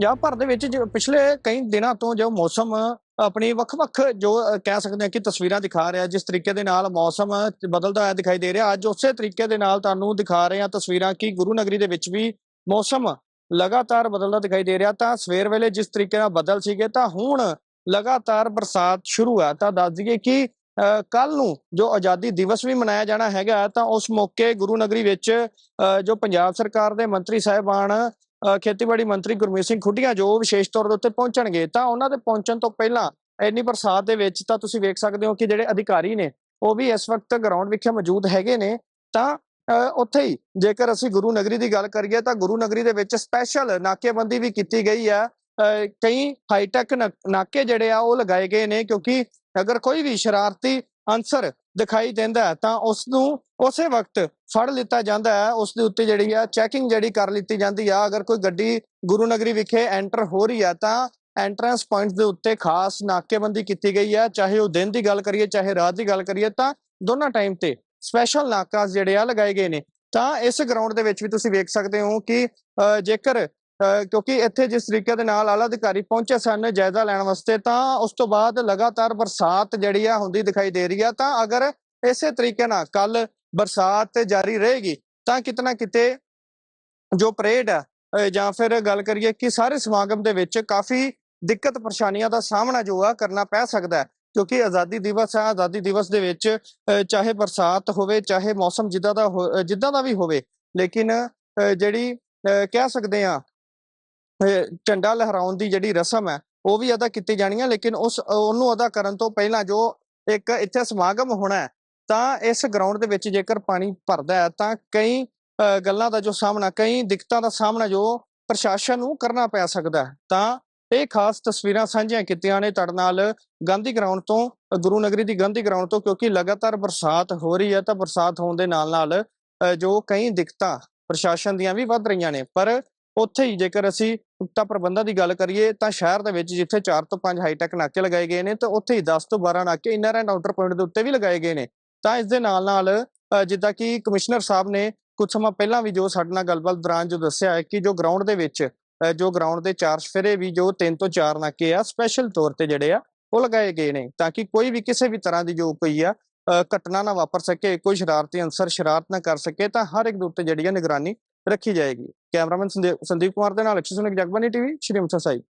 ਪੰਜਾਬ ਭਰ ਦੇ ਵਿੱਚ ਜੋ ਪਿਛਲੇ ਕਈ ਦਿਨਾਂ ਤੋਂ ਜੋ ਮੌਸਮ ਆਪਣੀ ਵੱਖ-ਵੱਖ ਜੋ ਕਹਿ ਸਕਦੇ ਹਾਂ ਕਿ ਤਸਵੀਰਾਂ ਦਿਖਾ ਰਿਹਾ ਜਿਸ ਤਰੀਕੇ ਦੇ ਨਾਲ ਮੌਸਮ ਬਦਲਦਾ ਹੋਇਆ ਦਿਖਾਈ ਦੇ ਰਿਹਾ ਅੱਜ ਉਸੇ ਤਰੀਕੇ ਦੇ ਨਾਲ ਤੁਹਾਨੂੰ ਦਿਖਾ ਰਹੇ ਹਾਂ ਤਸਵੀਰਾਂ ਕਿ ਗੁਰੂ ਨਗਰੀ ਦੇ ਵਿੱਚ ਵੀ ਮੌਸਮ ਲਗਾਤਾਰ ਬਦਲਦਾ ਦਿਖਾਈ ਦੇ ਰਿਹਾ। ਤਾਂ ਸਵੇਰ ਵੇਲੇ ਜਿਸ ਤਰੀਕੇ ਨਾਲ ਬਦਲ ਸੀਗੇ ਤਾਂ ਹੁਣ ਲਗਾਤਾਰ ਬਰਸਾਤ ਸ਼ੁਰੂ ਹੈ ਤਾਂ ਦੱਸ ਦਈਏ ਕਿ ਕੱਲ ਨੂੰ ਜੋ ਆਜ਼ਾਦੀ ਦਿਵਸ ਵੀ ਮਨਾਇਆ ਜਾਣਾ ਹੈਗਾ ਤਾਂ ਉਸ ਮੌਕੇ ਗੁਰੂ ਨਗਰੀ ਵਿੱਚ ਅ, ਜੋ ਪੰਜਾਬ ਸਰਕਾਰ ਦੇ ਮੰਤਰੀ ਸਾਹਿਬਾਨ ਖੇਤੀਬਾੜੀ ਮੰਤਰੀ ਗੁਰਮੀਤ ਸਿੰਘ ਖੁੱਡੀਆਂ ਜੋ ਵਿਸ਼ੇਸ਼ ਤੌਰ ਦੇ ਉੱਤੇ ਪਹੁੰਚਣਗੇ, ਤਾਂ ਉਹਨਾਂ ਦੇ ਪਹੁੰਚਣ ਤੋਂ ਪਹਿਲਾਂ ਇੰਨੀ ਬਰਸਾਤ ਦੇ ਵਿੱਚ ਤਾਂ ਤੁਸੀਂ ਵੇਖ ਸਕਦੇ ਹੋ ਕਿ ਜਿਹੜੇ ਅਧਿਕਾਰੀ ਨੇ, ਉਹ ਵੀ ਇਸ ਵਕਤ ਗਰਾਊਂਡ ਵਿਖੇ ਮੌਜੂਦ ਹੈਗੇ ਨੇ, ਤਾਂ ਉੱਥੇ ਹੀ ਜੇਕਰ ਅਸੀਂ ਗੁਰੂ ਨਗਰੀ ਦੀ ਗੱਲ ਕਰੀਏ ਤਾਂ ਗੁਰੂ ਨਗਰੀ ਦੇ ਵਿੱਚ ਸਪੈਸ਼ਲ ਨਾਕੇਬੰਦੀ ਵੀ ਕੀਤੀ ਗਈ ਹੈ ਕਈ ਹਾਈਟੈਕ ਨਾਕੇ ਜਿਹੜੇ ਆ ਉਹ ਲਗਾਏ ਗਏ ਨੇ ਕਿਉਂਕਿ ਅਗਰ ਕੋਈ ਵੀ ਸ਼ਰਾਰਤੀ ਅਨਸਰ ਦਿਖਾਈ ਦਿੰਦਾ ਤਾਂ ਉਸ ਨੂੰ ਉਸੇ ਵਕਤ ਫੜ ਲਿੱਤਾ ਜਾਂਦਾ ਹੈ ਉਸ ਦੇ ਉੱਤੇ ਜਿਹੜੀ ਆ ਚੈਕਿੰਗ ਜਿਹੜੀ ਕਰ ਲਿੱਤੀ ਜਾਂਦੀ ਆ, ਅਗਰ ਕੋਈ ਗੱਡੀ ਗੁਰੂ ਨਗਰੀ ਵਿਖੇ ਐਂਟਰ ਹੋ ਰਹੀ ਆ ਤਾਂ ਐਂਟਰੈਂਸ ਪੁਆਇੰਟ ਦੇ ਉੱਤੇ ਖਾਸ ਨਾਕੇਬੰਦੀ ਕੀਤੀ ਗਈ ਹੈ, ਚਾਹੇ ਉਹ ਦਿਨ ਦੀ ਗੱਲ ਕਰੀਏ, ਚਾਹੇ ਰਾਤ ਦੀ ਗੱਲ ਕਰੀਏ, ਤਾਂ ਦੋਨਾਂ ਟਾਈਮ ਤੇ ਸਪੈਸ਼ਲ ਨਾਕਾਸ ਜਿਹੜੇ ਆ ਲਗਾਏ ਗਏ ਨੇ। ਤਾਂ ਇਸ ਗਰਾਊਂਡ ਦੇ ਵਿੱਚ ਵੀ ਤੁਸੀਂ ਵੇਖ ਸਕਦੇ ਹੋ ਕਿ ਜੇਕਰ ਕਿਉਂਕਿ ਇੱਥੇ ਜਿਸ ਤਰੀਕੇ ਦੇ ਨਾਲ ਆਲਾ ਅਧਿਕਾਰੀ ਪਹੁੰਚੇ ਸਨ ਜਾਇਜ਼ਾ ਲੈਣ ਵਾਸਤੇ, ਤਾਂ ਉਸ ਤੋਂ ਬਾਅਦ ਲਗਾਤਾਰ ਬਰਸਾਤ ਜਿਹੜੀ ਆ ਹੁੰਦੀ ਦਿਖਾਈ ਦੇ ਰਹੀ ਆ। ਤਾਂ ਅਗਰ ਇਸੇ ਤਰੀਕੇ ਨਾਲ ਕੱਲ ਬਰਸਾਤ ਜਾਰੀ ਰਹੇਗੀ, ਤਾਂ ਕਿਤਨਾ ਕਿਤੇ ਜੋ ਪਰੇਡ ਹੈ ਜਾਂ ਫਿਰ ਗੱਲ ਕਰੀਏ ਕਿ ਸਾਰੇ ਸਮਾਗਮ ਦੇ ਵਿੱਚ ਕਾਫੀ ਦਿੱਕਤ ਪਰੇਸ਼ਾਨੀਆਂ ਦਾ ਸਾਹਮਣਾ ਜੋ ਆ ਕਰਨਾ ਪੈ ਸਕਦਾ ਕਿਉਂਕਿ ਆਜ਼ਾਦੀ ਦਿਵਸ ਹੈ ਆਜ਼ਾਦੀ ਦਿਵਸ ਦੇ ਵਿੱਚ ਚਾਹੇ ਬਰਸਾਤ ਹੋਵੇ, ਚਾਹੇ ਮੌਸਮ ਜਿੱਦਾਂ ਦਾ ਹੋ- ਜਿੱਦਾਂ ਦਾ ਵੀ ਹੋਵੇ, ਲੇਕਿਨ ਜਿਹੜੀ ਕਹਿ ਸਕਦੇ ਆ ਝੰਡਾ ਲਹਿਰਾਉਣ ਦੀ ਜਿਹੜੀ ਰਸਮ ਹੈ, ਉਹ ਵੀ ਅਦਾ ਕੀਤੀ ਜਾਣੀ ਹੈ, ਲੇਕਿਨ ਉਸ, ਉਹਨੂੰ ਅਦਾ ਕਰਨ ਤੋਂ ਪਹਿਲਾਂ ਜੋ ਇੱਕ ਇੱਥੇ ਸਮਾਗਮ ਹੋਣਾ ਤਾਂ ਇਸ ਗਰਾਊਂਡ ਦੇ ਵਿੱਚ ਜੇਕਰ ਪਾਣੀ ਭਰਦਾ ਹੈ, ਤਾਂ ਕਈ ਗੱਲਾਂ ਦਾ ਜੋ ਸਾਹਮਣਾ, ਕਈ ਦਿੱਕਤਾਂ ਦਾ ਸਾਹਮਣਾ ਜੋ ਪ੍ਰਸ਼ਾਸਨ ਨੂੰ ਕਰਨਾ ਪੈ ਸਕਦਾ ਹੈ। ਤਾਂ ਇਹ ਖਾਸ ਤਸਵੀਰਾਂ ਸਾਂਝੀਆਂ ਕੀਤੀਆਂ ਨੇ ਤੁਹਾਡੇ ਨਾਲ ਗਾਂਧੀ ਗਰਾਊਂਡ ਤੋਂ, ਗੁਰੂ ਨਗਰੀ ਦੀ ਗਾਂਧੀ ਗਰਾਊਂਡ ਤੋਂ, ਕਿਉਂਕਿ ਲਗਾਤਾਰ ਬਰਸਾਤ ਹੋ ਰਹੀ ਹੈ, ਤਾਂ ਬਰਸਾਤ ਹੋਣ ਦੇ ਨਾਲ ਨਾਲ ਜੋ ਕਈ ਦਿੱਕਤਾਂ ਪ੍ਰਸ਼ਾਸਨ ਦੀਆਂ ਵੀ ਵੱਧ ਰਹੀਆਂ ਨੇ, ਪਰ ਉੱਥੇ ਹੀ ਜੇਕਰ ਅਸੀਂ ਪੁਖਤਾ ਪ੍ਰਬੰਧਾਂ ਦੀ ਗੱਲ ਕਰੀਏ ਤਾਂ ਸ਼ਹਿਰ ਦੇ ਵਿੱਚ ਜਿੱਥੇ 4 ਤੋਂ 5 ਹਾਈਟੈਕ ਨਾਕੇ ਲਗਾਏ ਗਏ ਨੇ ਤਾਂ ਉੱਥੇ ਹੀ 10 ਤੋਂ 12 ਨਾਕੇ ਇਨਰ ਐਂਡ ਆਊਟਰ ਪੁਆਇੰਟ ਦੇ ਉੱਤੇ ਵੀ ਲਗਾਏ ਗਏ ਨੇ। ਤਾਂ ਇਸ ਦੇ ਨਾਲ ਨਾਲ ਜਿੱਦਾਂ ਕਿ ਕਮਿਸ਼ਨਰ ਸਾਹਿਬ ਨੇ ਕੁਝ ਸਮਾਂ ਪਹਿਲਾਂ ਵੀ ਜੋ ਸਾਡੇ ਨਾਲ ਗੱਲਬਾਤ ਦੌਰਾਨ ਜੋ ਦੱਸਿਆ ਹੈ ਕਿ ਜੋ ਗਰਾਊਂਡ ਦੇ ਵਿੱਚ ਜੋ ਗਰਾਊਂਡ ਦੇ ਚਾਰ ਸਫੇਰੇ ਵੀ ਜੋ 3 ਤੋਂ 4 ਨਾਕੇ ਆ ਸਪੈਸ਼ਲ ਤੌਰ ਤੇ ਜਿਹੜੇ ਆ, ਉਹ ਲਗਾਏ ਗਏ ਨੇ। ਤਾਂ ਕਿ ਕੋਈ ਵੀ ਕਿਸੇ ਵੀ ਤਰ੍ਹਾਂ ਦੀ ਜੋ ਕੋਈ ਆ ਘਟਨਾ ਨਾ ਵਾਪਰ ਸਕੇ, ਕੋਈ ਸ਼ਰਾਰਤੀ ਅਨਸਰ ਸ਼ਰਾਰਤ ਨਾ ਕਰ ਸਕੇ, ਤਾਂ ਹਰ ਇੱਕ ਦੇ ਉੱਤੇ ਜਿਹੜੀ ਆ ਨਿਗਰਾਨੀ ਰੱਖੀ ਜਾਏਗੀ। ਕੈਮਰਾਮੈਨ ਸੰਦੀਪ ਸੰਦੀਪ ਕੁਮਾਰ ਦੇ ਨਾਲ ਅਕਸ਼ੇ ਸੁਨਿਕ ਜਗਬਾਨੀ ਟੀਵੀ, ਸ਼੍ਰੀ ਅੰਮ੍ਰਿਤਸਰ ਸਾਹਿਬ।